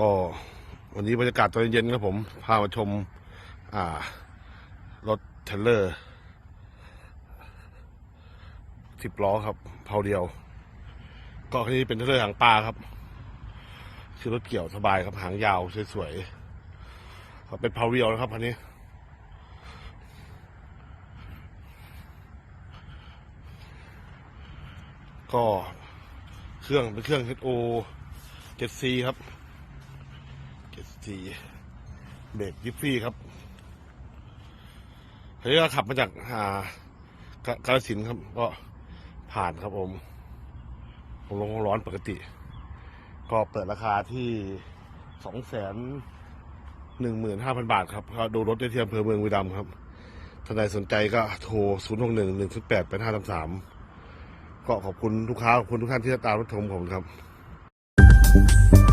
ก็วันนี้บรรยากาศตอนเย็นครับผม พามาชมอ่ารถเทเลอร์สิบล้อครับเผาเดียว ก็คันนี้เป็นเทเลอร์หางปลาครับ คือรถเกี่ยวสบายครับหางยาวสวยๆเป็นเผาเดียวนะครับคันนี้ก็เครื่องเป็นเครื่อง HO 7C ครับ 7C เบรกยิปฟี่ครับเฮ้ยก็ขับมาจากอ่ากากาฬสินครับ ก็ผ่านครับผมผมลงร้อนปกติ ก็เปิดราคาที่สองแสนหนึ่งหมื่นห้าพันบาทครับก็ดูรถได้ที่อำเภอเมืองบุรีรัมครับท่านใดสนใจก็โทรศูนย์หกหนึ่งหนึ่งศูนย์แปดแปดห้าสามสามก็ขอบคุณลูกค้าขอบคุณทุกท่านที่ติดตามรับชมผมครับ